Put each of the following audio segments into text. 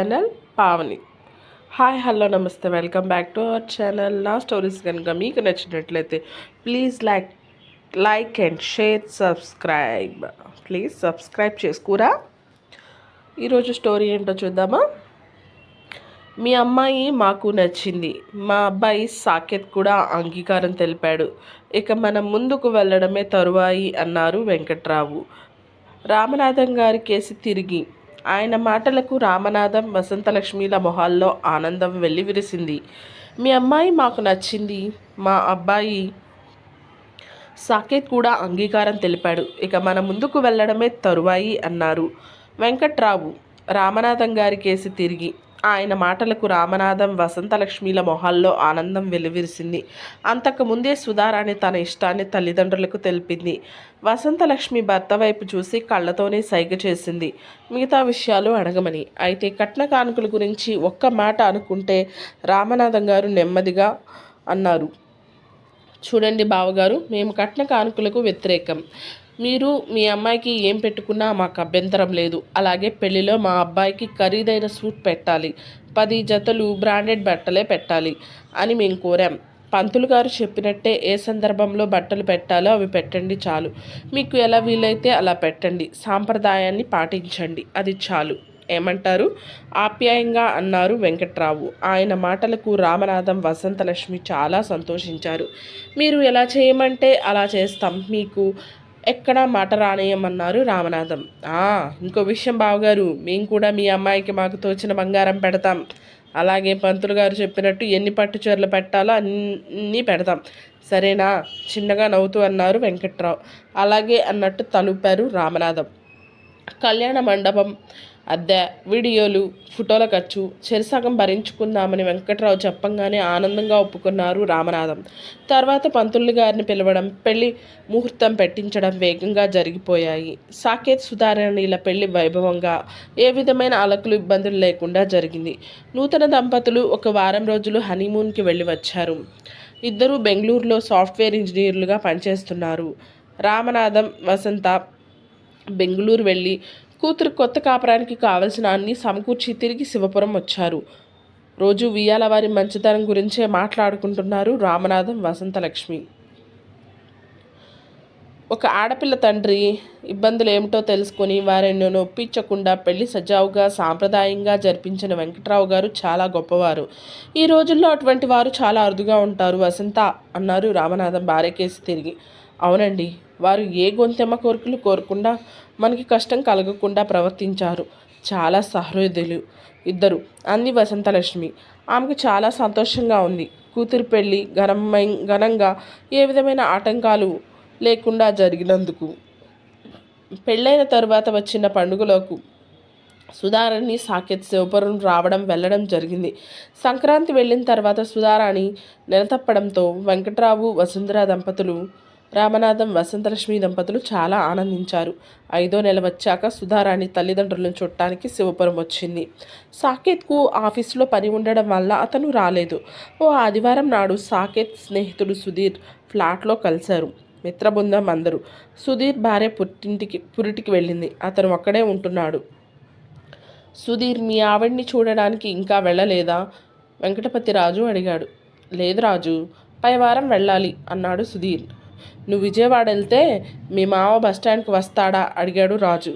Channel Pavani hi hello నమస్తే welcome back to our channel నా stories కనుక మీకు నచ్చినట్లయితే please like like and share subscribe please subscribe చేసుకురా ఈరోజు స్టోరీ ఏంటో చూద్దామా మీ అమ్మాయి మాకు నచ్చింది మా అబ్బాయి సాకేత్ కూడా అంగీకారం తెలిపాడు ఇక మనం ముందుకు వెళ్ళడమే తరువాయి అన్నారు వెంకట్రావు రామనాథం గారి కేసు తిరిగి ఆయన మాటలకు రామనాథం వసంతలక్ష్మిల మొహాల్లో ఆనందం వెల్లివిరిసింది. మీ అమ్మాయి మాకు నచ్చింది. మా అబ్బాయి సాకేత్ కూడా అంగీకారం తెలిపాడు. ఇక మన ముందుకు వెళ్ళడమే తరువాయి అన్నారు. వెంకట్రావు రామనాథం గారి కేసు తిరిగి ఆయన మాటలకు రామనాథం వసంతలక్ష్మిల మొహాల్లో ఆనందం వెలువిరిసింది. అంతకుముందే సుధారాణి తన ఇష్టాన్ని తల్లిదండ్రులకు తెలిపింది. వసంతలక్ష్మి భర్త వైపు చూసి కళ్ళతోనే సైగ చేసింది. మిగతా విషయాలు అడగమని. అయితే కట్న కానుకల గురించి ఒక్క మాట అనుకుంటే రామనాథం గారు నెమ్మదిగా అన్నారు. చూడండి బావగారు మేము కట్న కానుకలకు వ్యతిరేకం. మీరు మీ అమ్మాయికి ఏం పెట్టుకున్నా మాకు అభ్యంతరం లేదు. అలాగే పెళ్ళిలో మా అబ్బాయికి ఖరీదైన సూట్ పెట్టాలి. పది జతలు బ్రాండెడ్ బట్టలే పెట్టాలి అని మేము కోరాం. పంతులు గారు చెప్పినట్టే ఏ సందర్భంలో బట్టలు పెట్టాలో అవి పెట్టండి చాలు. మీకు ఎలా వీలైతే అలా పెట్టండి. సాంప్రదాయాన్ని పాటించండి. అది చాలు. ఏమంటారు? ఆప్యాయంగా అన్నారు వెంకట్రావు. ఆయన మాటలకు రామనాథం వసంతలక్ష్మి చాలా సంతోషించారు. మీరు ఎలా చేయమంటే అలా చేస్తాం. మీకు ఎక్కడ మాట రానేయమన్నారు రామనాథం. ఇంకో విషయం బావగారు మేము కూడా మీ అమ్మాయికి మాకు తోచిన బంగారం పెడతాం. అలాగే పంతులు గారు చెప్పినట్టు ఎన్ని పట్టు చీరలు పెట్టాలో అన్నీ పెడతాం. సరేనా? చిన్నగా నవ్వుతూ అన్నారు వెంకట్రావు. అలాగే అన్నట్టు తలుపారు రామనాథం. కళ్యాణ మండపం అద్దె వీడియోలు ఫోటోల ఖర్చు చెరిసగం భరించుకుందామని వెంకట్రావు చెప్పంగానే ఆనందంగా ఒప్పుకున్నారు రామనాథం. తర్వాత పంతులు గారిని పిలవడం పెళ్ళి ముహూర్తం పెట్టించడం వేగంగా జరిగిపోయాయి. సాకేత్ సుధారణీల పెళ్ళి వైభవంగా ఏ విధమైన అలకులు ఇబ్బందులు లేకుండా జరిగింది. నూతన దంపతులు ఒక వారం రోజులు హనీమూన్కి వెళ్ళి వచ్చారు. ఇద్దరు బెంగళూరులో సాఫ్ట్వేర్ ఇంజనీర్లుగా పనిచేస్తున్నారు. రామనాథం వసంత బెంగళూరు వెళ్ళి కూతురు కొత్త కాపురానికి కావలసిన అన్ని సమకూర్చి తిరిగి శివపురం వచ్చారు. రోజు వియాల వారి మంచితనం గురించే మాట్లాడుకుంటున్నారు రామనాథం వసంతలక్ష్మి. ఒక ఆడపిల్ల తండ్రి ఇబ్బందులు ఏమిటో తెలుసుకొని వారిని నొప్పించకుండా పెళ్ళి సజావుగా సాంప్రదాయంగా జరిపించిన వెంకట్రావు గారు చాలా గొప్పవారు. ఈ రోజుల్లో అటువంటి వారు చాలా అరుదుగా ఉంటారు. వసంత అన్నారు రామనాథం భార్యకేసి తిరిగి. అవునండి వారు ఏ గొంతెమ్మ కోరికలు కోరకుండా మనకి కష్టం కలగకుండా ప్రవర్తించారు. చాలా సహృదయులు ఇద్దరు. అంది వసంతలక్ష్మి. ఆమెకు చాలా సంతోషంగా ఉంది. కూతురు పెళ్ళి ఘనమై ఘనంగా ఏ విధమైన ఆటంకాలు లేకుండా జరిగినందుకు. పెళ్ళైన తరువాత వచ్చిన పండుగలకు సుధారాణి సాకేత్ శివపురం రావడం వెళ్ళడం జరిగింది. సంక్రాంతి వెళ్ళిన తర్వాత సుధారాణి నెలతప్పడంతో వెంకట్రావు వసుంధర దంపతులు రామనాథం వసంతలక్ష్మి దంపతులు చాలా ఆనందించారు. ఐదో నెల వచ్చాక సుధారాణి తల్లిదండ్రులను చుట్టానికి శివపురం వచ్చింది. సాకేత్కు ఆఫీసులో పని ఉండడం వల్ల అతను రాలేదు. ఓ ఆదివారం నాడు సాకేత్ స్నేహితుడు సుధీర్ ఫ్లాట్లో కలిశారు. మిత్రబృందం అందరూ. సుధీర్ భార్య పుట్టింటికి పురిటికి వెళ్ళింది. అతను ఒక్కడే ఉంటున్నాడు. సుధీర్ మీ ఆవిడ్ని చూడడానికి ఇంకా వెళ్ళలేదా? వెంకటపతి రాజు అడిగాడు. లేదు రాజు. పై వారం వెళ్ళాలి అన్నాడు సుధీర్. నువ్వు విజయవాడ వెళ్తే మీ మామ బస్టాండ్కి వస్తాడా? అడిగాడు రాజు.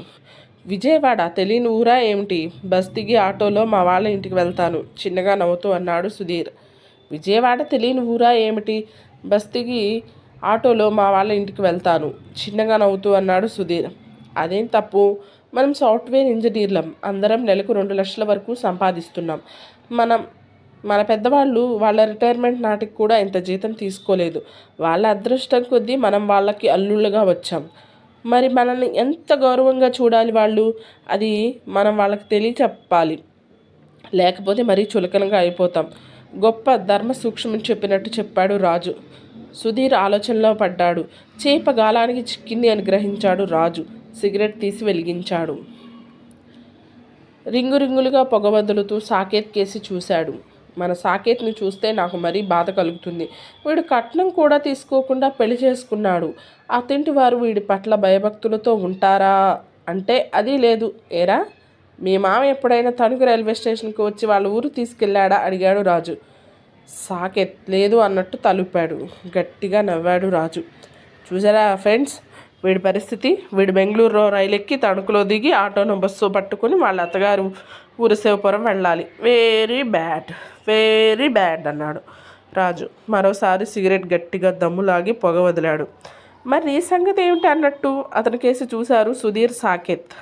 విజయవాడ తెలియని ఊరా ఏమిటి? బస్ దిగి ఆటోలో మా వాళ్ళ ఇంటికి వెళ్తాను. చిన్నగా నవ్వుతూ అన్నాడు సుధీర్. విజయవాడ తెలియని ఊరా ఏమిటి? బస్ దిగి ఆటోలో మా వాళ్ళ ఇంటికి వెళ్తాను. చిన్నగా నవ్వుతూ అన్నాడు సుధీర్. అదేం తప్పు? మనం సాఫ్ట్వేర్ ఇంజనీర్లం. అందరం నెలకు రెండు లక్షల వరకు సంపాదిస్తున్నాం. మనం మన పెద్దవాళ్ళు వాళ్ళ రిటైర్మెంట్ నాటికి కూడా ఇంత జీతం తీసుకోలేదు. వాళ్ళ అదృష్టం కొద్దీ మనం వాళ్ళకి అల్లుళ్ళుగా వచ్చాం. మరి మనల్ని ఎంత గౌరవంగా చూడాలి వాళ్ళు? అది మనం వాళ్ళకి తెలియ చెప్పాలి లేకపోతే మరీ చులకనగా అయిపోతాం. గొప్ప ధర్మ సూక్ష్మం చెప్పినట్టు చెప్పాడు రాజు. సుధీర్ ఆలోచనలో పడ్డాడు. చేప గాలానికి చిక్కింది అని గ్రహించాడు రాజు. సిగరెట్ తీసి వెలిగించాడు. రింగు రింగులుగా పొగ వదులుతూ సాకేత్ కేసి చూశాడు. మన సాకేత్ని చూస్తే నాకు మరీ బాధ కలుగుతుంది. వీడు కట్నం కూడా తీసుకోకుండా పెళ్ళి చేసుకున్నాడు. అతింటి వారు వీడి పట్ల భయభక్తులతో ఉంటారా? అంటే అది లేదు. ఏరా? మీ మామ ఎప్పుడైనా తణుకు రైల్వే స్టేషన్కి వచ్చి వాళ్ళ ఊరు తీసుకెళ్ళాడా? అడిగాడు రాజు. సాకెత్ లేదు అన్నట్టు తలుపాడు. గట్టిగా నవ్వాడు రాజు. చూసారా ఫ్రెండ్స్? వీడి పరిస్థితి? వీడు బెంగళూరులో రైలు ఎక్కి తణుకులో దిగి ఆటోను బస్సు పట్టుకుని వాళ్ళ అత్తగారు ఊరు శివపురం వెళ్ళాలి. వెరీ బ్యాడ్ వెరీ బ్యాడ్ అన్నాడు. రాజు మరోసారి సిగరెట్ గట్టిగా దమ్ములాగి పొగ వదిలాడు. మరి ఈ సంగతి ఏమిటి అన్నట్టు అతని కేసు చూశారు సుధీర్ సాకేత్.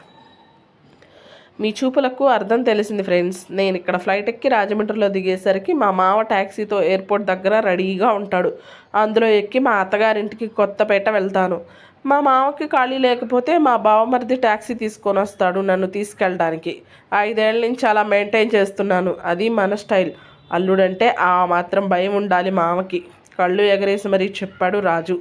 మీ చూపులకు అర్థం తెలిసింది ఫ్రెండ్స్. నేను ఇక్కడ ఫ్లైట్ ఎక్కి రాజమండ్రిలో దిగేసరికి మా మామ ట్యాక్సీతో ఎయిర్పోర్ట్ దగ్గర రెడీగా ఉంటాడు. అందులో ఎక్కి మా అత్తగారింటికి కొత్తపేట వెళ్తాను. మా మామకి ఖాళీ లేకపోతే మా బావమరిది ట్యాక్సీ తీసుకొని వస్తాడు నన్ను తీసుకెళ్ళడానికి. ఐదేళ్ళ నుంచి అలా మెయింటైన్ చేస్తున్నాను. అది మన స్టైల్. అల్లుడంటే ఆ మాత్రం భయం ఉండాలి మామకి. కళ్ళు ఎగరేసి మరీ చెప్పాడు రాజు.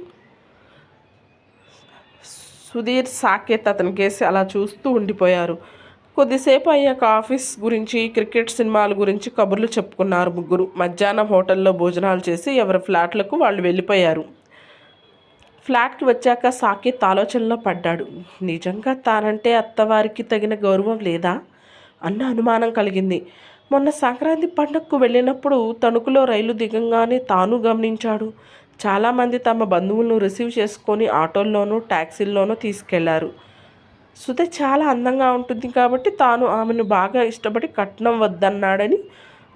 సుధీర్ సాకేత్ అతని కేసి అలా చూస్తూ ఉండిపోయారు. కొద్దిసేపు అయ్యాక ఆఫీస్ గురించి క్రికెట్ సినిమాల గురించి కబుర్లు చెప్పుకున్నారు ముగ్గురు. మధ్యాహ్నం హోటల్లో భోజనాలు చేసి ఎవరి ఫ్లాట్లకు వాళ్ళు వెళ్ళిపోయారు. ఫ్లాట్కి వచ్చాక సాకేత్ ఆలోచనలో పడ్డాడు. నిజంగా తానంటే అత్తవారికి తగిన గౌరవం లేదా? అన్న అనుమానం కలిగింది. మొన్న సంక్రాంతి పండగకు వెళ్ళినప్పుడు తణుకులో రైలు దిగంగానే తాను గమనించాడు. చాలామంది తమ బంధువులను రిసీవ్ చేసుకొని ఆటోల్లోనూ ట్యాక్సీల్లోనూ తీసుకెళ్ళారు. సుధ చాలా అందంగా ఉంటుంది కాబట్టి తాను ఆమెను బాగా ఇష్టపడి కట్నం వద్దన్నాడని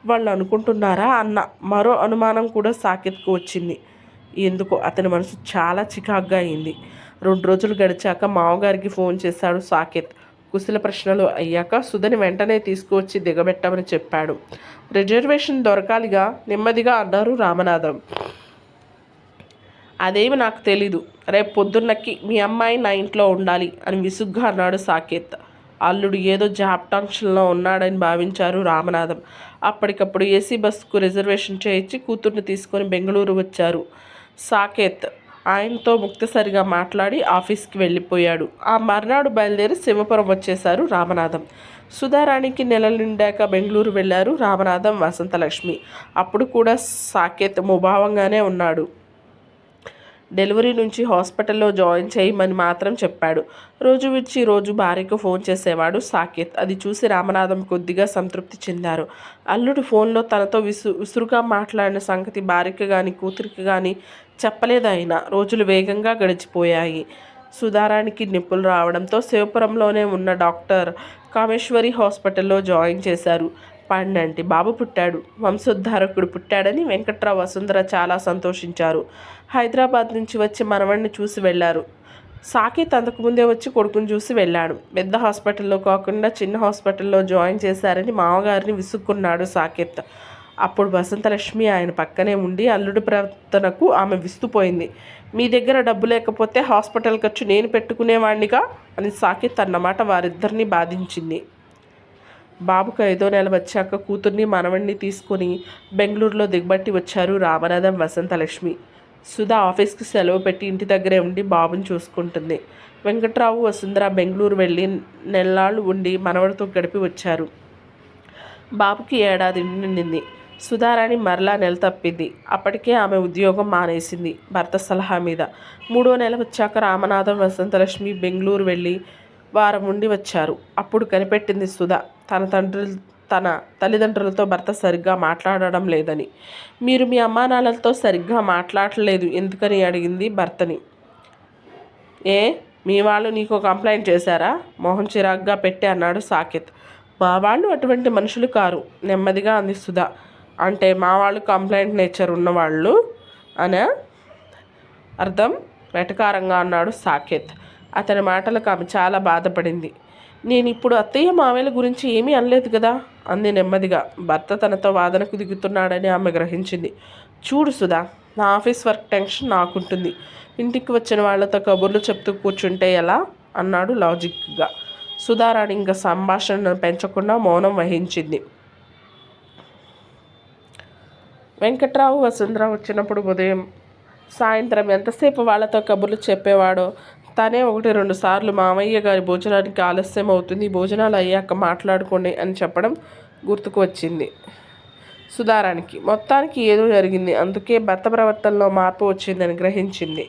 వాళ్ళు అనుకుంటున్నారా అన్న మరో అనుమానం కూడా సాకెత్కు వచ్చింది. ఎందుకో అతని మనసు చాలా చికాగ్గా అయింది. రెండు రోజులు గడిచాక మామగారికి ఫోన్ చేశాడు సాకేత్. కుశల ప్రశ్నలు అయ్యాక సుధని వెంటనే తీసుకువచ్చి దిగబెట్టమని చెప్పాడు. రిజర్వేషన్ దొరకాలిగా నెమ్మదిగా అన్నారు రామనాథం. అదేమి నాకు తెలీదు. రేపు పొద్దున్నకి మీ అమ్మాయి నా ఇంట్లో ఉండాలి అని విసుగ్గా అన్నాడు సాకేత్. అల్లుడు ఏదో జాబ్ ఉన్నాడని భావించారు రామనాథం. అప్పటికప్పుడు ఏసీ బస్సుకు రిజర్వేషన్ చేయించి కూతుర్ని తీసుకొని బెంగళూరు వచ్చారు. సాకేత్ ఆయనతో ముక్తసరిగా మాట్లాడి ఆఫీస్కి వెళ్ళిపోయాడు. ఆ మర్నాడు బయలుదేరి శివపురం వచ్చేశారు రామనాథం. సుధారాణికి నెలలు నిండాక బెంగళూరు వెళ్ళారు రామనాథం వసంతలక్ష్మి. అప్పుడు కూడా సాకేత్ ముభావంగానే ఉన్నాడు. డెలివరీ నుంచి హాస్పిటల్లో జాయిన్ చేయమని మాత్రం చెప్పాడు. రోజు విచ్చి రోజు భార్యకు ఫోన్ చేసేవాడు సాకేత్. అది చూసి రామనాథం కొద్దిగా సంతృప్తి చెందారు. అల్లుడు ఫోన్లో తనతో విసు విసురుగా మాట్లాడిన సంగతి భార్యకి కానీ కూతురికి కానీ చెప్పలేదు ఆయన రోజులు వేగంగా గడిచిపోయాయి. సుధారానికి నిప్పులు రావడంతో శివపురంలోనే ఉన్న డాక్టర్ కామేశ్వరి హాస్పిటల్లో జాయిన్ చేశారు. పండంటి బాబు పుట్టాడు. వంశోద్ధారకుడు పుట్టాడని వెంకట్రావు వసుంధర చాలా సంతోషించారు. హైదరాబాద్ నుంచి వచ్చి మనవణ్ణి చూసి వెళ్ళారు సాకేత్ అంతకుముందే వచ్చి కొడుకుని చూసి వెళ్ళాడు. పెద్ద హాస్పిటల్లో కాకుండా చిన్న హాస్పిటల్లో జాయిన్ చేశారని మామగారిని విసుక్కున్నాడు సాకేత్. అప్పుడు వసంతలక్ష్మి ఆయన పక్కనే ఉండి అల్లుడి ప్రవర్తనకు ఆమె విస్తుపోయింది. మీ దగ్గర డబ్బు లేకపోతే హాస్పిటల్ ఖర్చు నేను పెట్టుకునేవాణ్ణిగా? అని సాకిత్ అన్నమాట వారిద్దరిని బాధించింది. బాబుకు ఐదో నెల వచ్చాక కూతుర్ని మనవణ్ణి తీసుకొని బెంగళూరులో దిగబట్టి వచ్చారు రామనాథం వసంతలక్ష్మి. సుధా ఆఫీస్కి సెలవు పెట్టి ఇంటి దగ్గరే ఉండి బాబుని చూసుకుంటుంది. వెంకట్రావు వసుంధర బెంగళూరు వెళ్ళి నెల్లాళ్ళు ఉండి మనవడితో గడిపి వచ్చారు. బాబుకి ఏడాది నిండింది. సుధారాణి మరలా నెల తప్పింది. అప్పటికే ఆమె ఉద్యోగం మానేసింది భర్త సలహా మీద. మూడో నెల వచ్చాక రామనాథం వసంతలక్ష్మి బెంగళూరు వెళ్ళి వారం ఉండి వచ్చారు. అప్పుడు కనిపెట్టింది సుధా. తన తండ్రులు తన తల్లిదండ్రులతో భర్త సరిగ్గా మాట్లాడడం లేదని. మీరు మీ అమ్మానాన్నలతో సరిగ్గా మాట్లాడలేదు ఎందుకని అడిగింది భర్తని. ఏ? మీ వాళ్ళు నీకు కంప్లైంట్ చేశారా? మోహన్ చిరాగ్గా పెట్టి అన్నాడు సాకేత్. మా వాళ్ళు అటువంటి మనుషులు కారు. నెమ్మదిగా అంది సుధా. అంటే మా వాళ్ళు కంప్లైంట్ నేచర్ ఉన్నవాళ్ళు అని అర్థం వెటకారంగా అన్నాడు సాకేత్. అతని మాటలకు ఆమె చాలా బాధపడింది. నేను ఇప్పుడు అత్తయ్య మామయ్యల గురించి ఏమీ అనలేదు కదా? అంది నెమ్మదిగా. భర్త తనతో వాదనకు దిగుతున్నాడని ఆమె గ్రహించింది. చూడు సుధా నా ఆఫీస్ వర్క్ టెన్షన్ నాకుంటుంది. ఇంటికి వచ్చిన వాళ్ళతో కబుర్లు చెప్తూ కూర్చుంటే ఎలా? అన్నాడు లాజిక్గా. సుధారాణి ఇంకా సంభాషణను పెంచకుండా మౌనం వహించింది. వెంకట్రావు వసుంధర వచ్చినప్పుడు ఉదయం సాయంత్రం ఎంతసేపు వాళ్ళతో కబుర్లు చెప్పేవాడో తనే ఒకటి రెండు సార్లు మామయ్య గారి భోజనానికి ఆలస్యం అవుతుంది భోజనాలు అయ్యాక మాట్లాడుకోండి అని చెప్పడం గుర్తుకు వచ్చింది సుధారానికి. మొత్తానికి ఏదో జరిగింది అందుకే భర్త ప్రవర్తనలో మార్పు వచ్చిందని గ్రహించింది.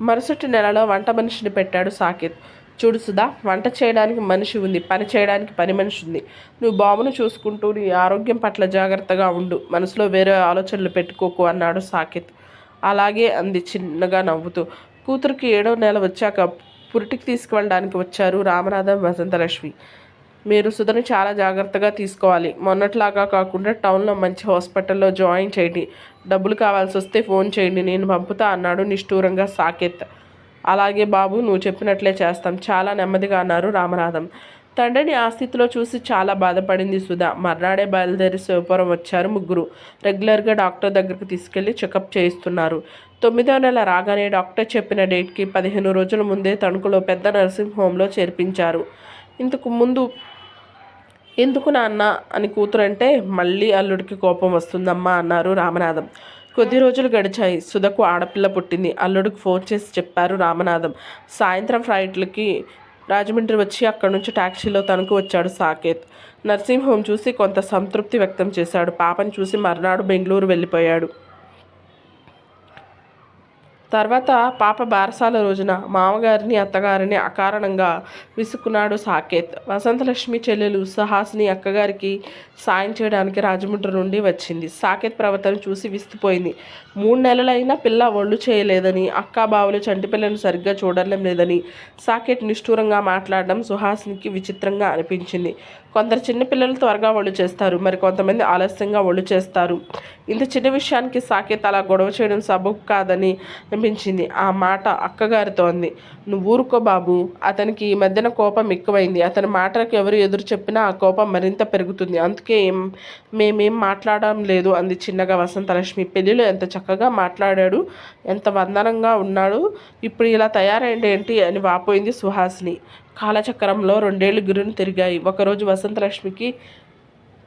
మరుసటి నెలలో వంట మనిషిని పెట్టాడు సాకేత్. చూడు సుధా వంట చేయడానికి మనిషి ఉంది పని చేయడానికి పని మనిషి ఉంది. నువ్వు బాబును చూసుకుంటూ నీ ఆరోగ్యం పట్ల జాగ్రత్తగా ఉండు. మనసులో వేరే ఆలోచనలు పెట్టుకోకు అన్నాడు సాకేత్. అలాగే అంది చిన్నగా నవ్వుతూ. కూతురికి ఏడో నెల వచ్చాక పురిటికి తీసుకువెళ్ళడానికి వచ్చారు రామనాథం వసంతలక్ష్మి మీరు సుధను చాలా జాగ్రత్తగా తీసుకోవాలి. మొన్నట్లాగా కాకుండా టౌన్లో మంచి హాస్పిటల్లో జాయిన్ చేయండి. డబ్బులు కావాల్సి వస్తే ఫోన్ చేయండి నేను పంపుతా అన్నాడు నిష్ఠూరంగా సాకేత్. అలాగే బాబు నువ్వు చెప్పినట్లే చేస్తాం. చాలా నెమ్మదిగా అన్నారు రామనాథం. తండ్రిని ఆ స్థితిలో చూసి చాలా బాధపడింది సుధా. మర్నాడే బయలుదేరి శివపురం వచ్చారు ముగ్గురు. రెగ్యులర్గా డాక్టర్ దగ్గరికి తీసుకెళ్ళి చెకప్ చేయిస్తున్నారు. తొమ్మిదో నెల రాగానే డాక్టర్ చెప్పిన డేట్కి పదిహేను రోజుల ముందే తణుకులో పెద్ద నర్సింగ్ హోమ్లో చేర్పించారు. ఇంతకు ముందు ఎందుకు నాన్న అని కూతురంటే మళ్ళీ అల్లుడికి కోపం వస్తుందమ్మా అన్నారు రామనాథం. కొద్ది రోజులు గడిచాయి. సుధకు ఆడపిల్ల పుట్టింది. అల్లుడికి ఫోన్ చేసి చెప్పారు రామనాథం. సాయంత్రం ఫ్లైట్లకి రాజమండ్రి వచ్చి అక్కడి నుంచి ట్యాక్సీలో తనకు వచ్చాడు సాకేత్. నర్సింగ్ హోమ్ చూసి కొంత సంతృప్తి వ్యక్తం చేశాడు. పాపని చూసి మర్నాడు బెంగళూరు వెళ్ళిపోయాడు. తర్వాత పాప బారసాల రోజున మామగారిని అత్తగారిని అకారణంగా విసుక్కున్నాడు సాకేత్. వసంతలక్ష్మి చెల్లెలు సుహాసిని అక్కగారికి సాయం చేయడానికి రాజమండ్రి నుండి వచ్చింది. సాకేత్ ప్రవర్తన చూసి విస్తుపోయింది. మూడు నెలలైనా పిల్ల ఒళ్ళు చేయలేదని అక్క బావులు చంటిపిల్లను సరిగ్గా చూడడం లేదని సాకేత్ నిష్ఠూరంగా మాట్లాడడం సుహాసినికి విచిత్రంగా అనిపించింది. కొందరు చిన్నపిల్లలు త్వరగా ఒళ్ళు చేస్తారు మరి కొంతమంది ఆలస్యంగా ఒళ్ళు చేస్తారు. ఇంత చిన్న విషయానికి సాకేత్ అలా గొడవ చేయడం సబబు కాదని అనిపించింది. ఆ మాట అక్కగారితో అంది. నువ్వు ఊరుకో బాబు అతనికి ఈ మధ్యన కోపం ఎక్కువైంది. అతని మాటలకు ఎవరు ఎదురు చెప్పినా ఆ కోపం మరింత పెరుగుతుంది. అందుకే మేమేం మాట్లాడడం లేదు అంది చిన్నగా వసంతలక్ష్మి. పెళ్ళిలో ఎంత చక్కగా మాట్లాడాడు ఎంత వందనంగా ఉన్నాడు ఇప్పుడు ఇలా తయారైంది ఏంటి అని వాపోయింది సుహాసిని. కాలచక్రంలో రెండేళ్ళు గురిని తిరిగాయి. ఒకరోజు వసంతలక్ష్మికి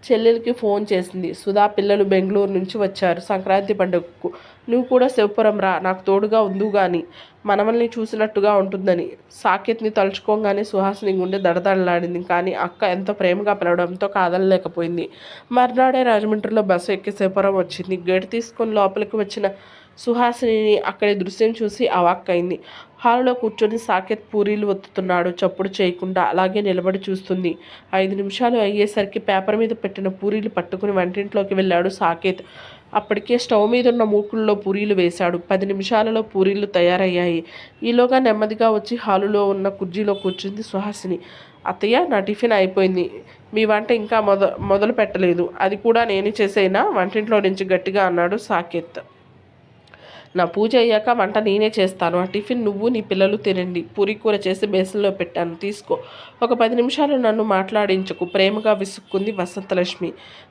చెల్లెలకి ఫోన్ చేసింది. సుధా పిల్లలు బెంగళూరు నుంచి వచ్చారు. సంక్రాంతి పండుగకు నువ్వు కూడా శివపురం రా. నాకు తోడుగా ఉందు కానీ మనమల్ని చూసినట్టుగా ఉంటుందని. సాకేత్ని తలుచుకోగానే సుహాసిని గుండె దడదడలాడింది. కానీ అక్క ఎంతో ప్రేమగా పిలవడంతో కాదలలేకపోయింది మర్నాడే రాజమండ్రిలో బస్సు ఎక్కి శివపురం వచ్చింది. గేటు తీసుకొని లోపలికి వచ్చిన సుహాసిని అక్కడి దృశ్యం చూసి అవాక్కైంది. హాల్లో కూర్చొని సాకేత్ పూరీలు ఒత్తుతున్నాడు. చప్పుడు చేయకుండా అలాగే నిలబడి చూస్తుంది. ఐదు నిమిషాలు అయ్యేసరికి పేపర్ మీద పెట్టిన పూరీలు పట్టుకుని వంటింట్లోకి వెళ్ళాడు సాకేత్. అప్పటికే స్టవ్ మీద ఉన్న మూకుల్లో పూరీలు వేశాడు. పది నిమిషాలలో పూరీలు తయారయ్యాయి. ఈలోగా నెమ్మదిగా వచ్చి హాలులో ఉన్న కుర్జీలో కూర్చుంది సుహాసిని. అత్తయ్య నా టిఫిన్ అయిపోయింది. మీ వంట ఇంకా మొద మొదలు పెట్టలేదు అది కూడా నేను చేసేనా? వంటింట్లో నుంచి గట్టిగా అన్నాడు సాకేత్. నా పూజ అయ్యాక వంట నేనే చేస్తాను. ఆ టిఫిన్ నువ్వు నీ పిల్లలు తినండి. పూరి కూర చేసి బేసన్లో పెట్టాను. తీసుకో. ఒక పది నిమిషాలు నన్ను మాట్లాడించకు. ప్రేమగా విసుక్కుంది వసంతలక్ష్మి.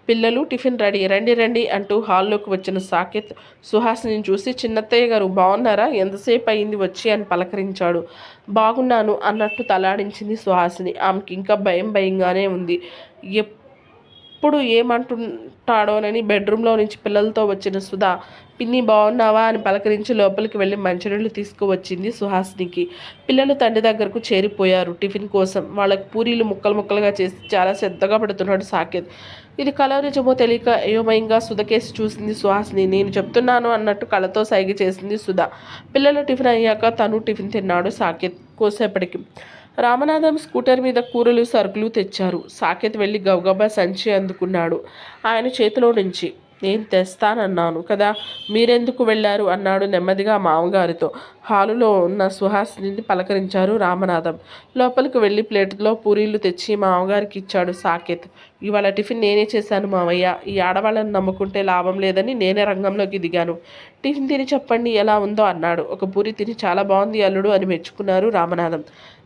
పిల్లలు టిఫిన్ రెడీ. రండి రండి అంటూ హాల్లోకి వచ్చిన సాకేత్ సుహాసిని చూసి చిన్నత్తయ్య గారు బాగున్నారా ఎంతసేపు అయింది వచ్చి? అని పలకరించాడు. బాగున్నాను అన్నట్టు తలాడించింది సుహాసిని. ఆమెకి ఇంకా భయం భయంగానే ఉంది. ఎప్పుడు ఏమంటుంటాడోనని బెడ్రూమ్లో నుంచి పిల్లలతో వచ్చిన సుధా పిన్ని బాగున్నావా అని పలకరించి లోపలికి వెళ్ళి మంచినీళ్ళు తీసుకువచ్చింది సుహాసినికి. పిల్లలు తండ్రి దగ్గరకు చేరిపోయారు టిఫిన్ కోసం. వాళ్ళకి పూరీలు ముక్కలు ముక్కలుగా చేసి చాలా శ్రద్ధగా పెడుతున్నాడు సాకేత్. ఇది కళ నిజమో తెలియక అయోమయంగా సుధకేసి చూసింది సుహాసిని. నేను చెప్తున్నాను అన్నట్టు కళతో సైగ చేసింది సుధా. పిల్లలు టిఫిన్ అయ్యాక తను టిఫిన్ తిన్నాడు సాకేత్ కోసేపటికి. రామనాథం స్కూటర్ మీద కూరలు సరుకులు తెచ్చారు. సాకేత్ వెళ్ళి గబగబా సంచి అందుకున్నాడు. ఆయన చేతిలో నుంచి నేను తెస్తానన్నాను కదా మీరెందుకు వెళ్ళారు? అన్నాడు నెమ్మదిగా మామగారితో. హాలులో ఉన్న సుహాసిని పలకరించారు రామనాథం. లోపలికి వెళ్ళి ప్లేట్లో పూరీలు తెచ్చి మామగారికి ఇచ్చాడు సాకేత్. ఇవాళ టిఫిన్ నేనే చేశాను మావయ్య. ఈ ఆడవాళ్ళని నమ్ముకుంటే లాభం లేదని నేనే రంగంలోకి దిగాను. టిఫిన్ తిని చెప్పండి ఎలా ఉందో అన్నాడు. ఒక పూరి తిని చాలా బాగుంది అల్లుడు అని మెచ్చుకున్నారు రామనాథం.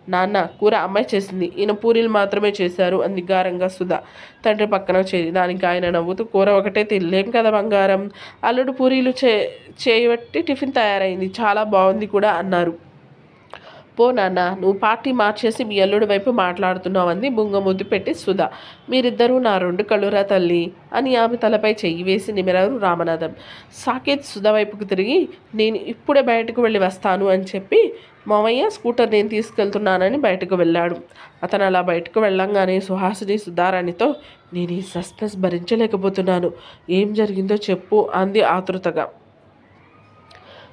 నాన్న కూర అమ్మాయి చేసింది. ఈయన పూరీలు మాత్రమే చేశారు అంది గారంగా సుధా. తండ్రి పక్కన చేరి దానికి ఆయన నవ్వుతూ కూర ఒకటే తినలేం కదా బంగారం. అల్లుడు పూరీలు చే చేయబట్టి టిఫిన్ తయారైంది. చాలా బాగుంది కూడా అన్నారు. పో నాన్న నువ్వు పార్టీ మార్చేసి మీ అల్లుడి వైపు మాట్లాడుతున్నావు అంది బుంగ పెట్టి సుధా. మీరిద్దరూ నా రెండు కళ్ళురా తల్లి అని ఆమె తలపై చెయ్యి వేసి నిమిరారు రామనాథం. సాకేత్ సుధా వైపుకు తిరిగి నేను ఇప్పుడే బయటకు వెళ్ళి వస్తాను అని చెప్పి మామయ్య స్కూటర్ నేను తీసుకెళ్తున్నానని బయటకు వెళ్ళాడు. అతను అలా బయటకు వెళ్ళంగానే సుహాసిని సుధారాణితో నేను ఈ సస్పెన్స్ భరించలేకపోతున్నాను. ఏం జరిగిందో చెప్పు అంది ఆతృతగా.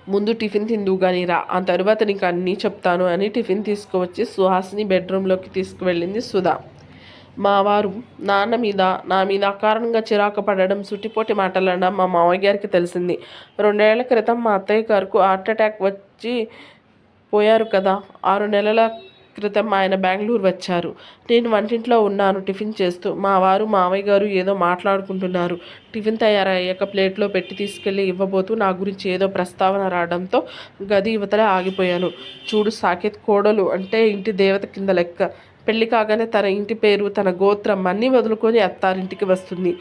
ముందు టిఫిన్ తిందువు కానీ రా ఆ తర్వాత నీకు అన్నీ చెప్తాను అని టిఫిన్ తీసుకువచ్చి సుహాస్ని బెడ్రూమ్లోకి తీసుకువెళ్ళింది సుధా. మావారు నాన్న మీద నా మీద అకారణంగా చిరాకు పడడం సుటిపోటి మాటలన్న మా మామయ్య గారికి తెలిసింది. రెండేళ్ళ క్రితం మా అత్తయ్య గారికి హార్ట్ అటాక్ వచ్చి పోయారు కదా ఆరు నెలల క్రితం ఆయన బెంగళూరు వచ్చారు. నేను వంటింట్లో ఉన్నాను టిఫిన్ చేస్తూ. మా వారు మావయ్య గారు ఏదో మాట్లాడుకుంటున్నారు. టిఫిన్ తయారయ్యాక ప్లేట్లో పెట్టి తీసుకెళ్ళి ఇవ్వబోతూ నా గురించి ఏదో ప్రస్తావన రావడంతో గది యువతలే ఆగిపోయాను. చూడు సాకేత్ కోడలు అంటే ఇంటి దేవత కింద లెక్క. పెళ్ళి కాగానే తన ఇంటి పేరు తన గోత్రం అన్నీ వదులుకొని అత్తారింటికి వస్తుంది.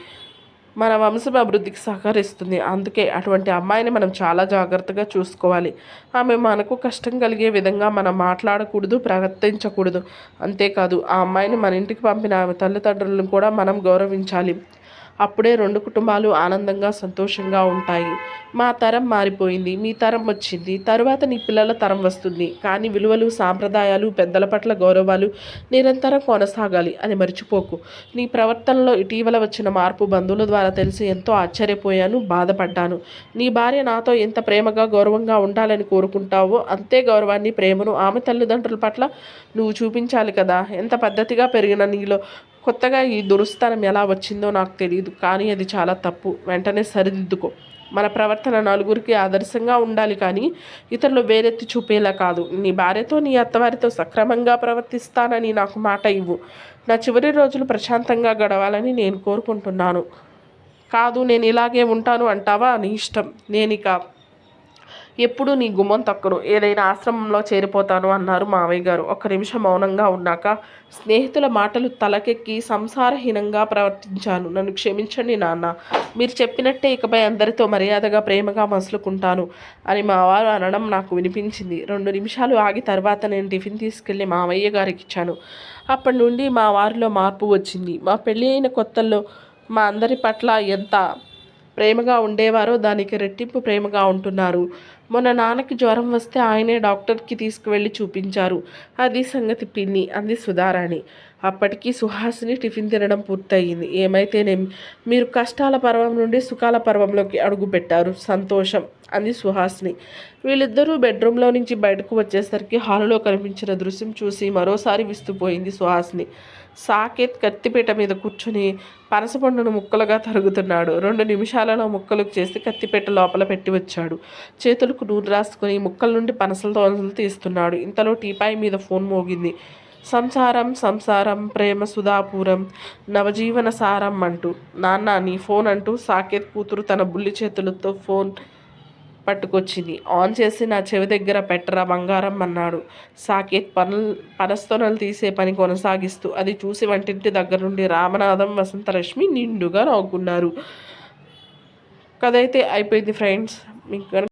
మన వంశం అభివృద్ధికి సహకరిస్తుంది. అందుకే అటువంటి అమ్మాయిని మనం చాలా జాగ్రత్తగా చూసుకోవాలి. ఆమె మనకు కష్టం కలిగే విధంగా మనం మాట్లాడకూడదు ప్రవర్తించకూడదు. అంతేకాదు ఆ అమ్మాయిని మన ఇంటికి పంపిన ఆమె తల్లిదండ్రులను కూడా మనం గౌరవించాలి. అప్పుడే రెండు కుటుంబాలు ఆనందంగా సంతోషంగా ఉంటాయి. మా తరం మారిపోయింది మీ తరం వచ్చింది. తరువాత నీ పిల్లల తరం వస్తుంది. కానీ విలువలు సాంప్రదాయాలు పెద్దల పట్ల గౌరవాలు నిరంతరం కొనసాగాలి అని మర్చిపోకు. నీ ప్రవర్తనలో ఇటీవల వచ్చిన మార్పు బంధువుల ద్వారా తెలిసి ఎంతో ఆశ్చర్యపోయాను బాధపడ్డాను. నీ భార్య నాతో ఎంత ప్రేమగా గౌరవంగా ఉండాలని కోరుకుంటావో అంతే గౌరవాన్ని ప్రేమను ఆమె తల్లిదండ్రుల పట్ల నువ్వు చూపించాలి కదా. ఎంత పద్ధతిగా పెరిగిన నీలో కొత్తగా ఈ దురుస్థానం ఎలా వచ్చిందో నాకు తెలియదు కానీ అది చాలా తప్పు. వెంటనే సరిదిద్దుకో. మన ప్రవర్తన నలుగురికి ఆదర్శంగా ఉండాలి కానీ ఇతరులు వేరెత్తి చూపేలా కాదు. నీ భార్యతో నీ అత్తవారితో సక్రమంగా ప్రవర్తిస్తానని నాకు మాట ఇవ్వు. నా చివరి రోజులు ప్రశాంతంగా గడవాలని నేను కోరుకుంటున్నాను. కాదు నేను ఇలాగే ఉంటాను అంటావా? నీ ఇష్టం. నేను ఇక ఎప్పుడు నీ గుమ్మం తక్కను. ఏదైనా ఆశ్రమంలో చేరిపోతాను అన్నారు మావయ్య గారు. ఒక్క నిమిషం మౌనంగా ఉన్నాక స్నేహితుల మాటలు తలకెక్కి సంసారహీనంగా ప్రవర్తించాను. నన్ను క్షమించండి నాన్న. మీరు చెప్పినట్టే ఇకపై అందరితో మర్యాదగా ప్రేమగా మసులుకుంటాను అని మా వారు అనడం నాకు వినిపించింది. రెండు నిమిషాలు ఆగి తర్వాత నేను టిఫిన్ తీసుకెళ్ళి మావయ్య గారికి ఇచ్చాను అప్పటి నుండి మా వారిలో మార్పు వచ్చింది. మా పెళ్ళి అయిన కొత్తల్లో మా అందరి పట్ల ఎంత ప్రేమగా ఉండేవారో దానికి రెట్టింపు ప్రేమగా ఉంటున్నారు. మొన్న నాన్నకి జ్వరం వస్తే ఆయనే డాక్టర్కి తీసుకువెళ్ళి చూపించారు. అది సంగతి పిన్ని అంది సుధారాణి. అప్పటికి సుహాసిని టిఫిన్ తినడం పూర్తయింది. ఏమైతేనేమి మీరు కష్టాల పర్వం నుండి సుఖాల పర్వంలోకి అడుగుపెట్టారు. సంతోషం అంది సుహాసిని. వీళ్ళిద్దరూ బెడ్రూమ్లో నుంచి బయటకు వచ్చేసరికి హాలులో కనిపించిన దృశ్యం చూసి మరోసారి విస్తుపోయింది సుహాసిని. సాకేత్ కత్తిపీట మీద కూర్చుని పనసపండును ముక్కలుగా తరుగుతున్నాడు. రెండు నిమిషాలలో ముక్కలు చేసి కత్తిపీట లోపల పెట్టి వచ్చాడు. చేతులకు నూనె రాసుకుని ముక్కల నుండి పనసలతో తీస్తున్నాడు. ఇంతలో టీపాయ్ మీద ఫోన్ మోగింది. సంసారం సంసారం ప్రేమ సుధాపురం నవజీవన సారం అంటూ. నాన్న నీ ఫోన్ అంటూ సాకేత్ కూతురు తన బుల్లి చేతులతో ఫోన్ పట్టుకొచ్చింది. ఆన్ చేసి నా చెవి దగ్గర పెట్టరా బంగారం అన్నాడు. సాకేత్ పనులు పనస్తోనలు తీసే పని కొనసాగిస్తూ అది చూసి వంటింటి దగ్గర నుండి రామనాథం వసంతలక్ష్మి నిండుగా నవ్వుకున్నారు. కథ అయితే అయిపోయింది ఫ్రెండ్స్. మీకు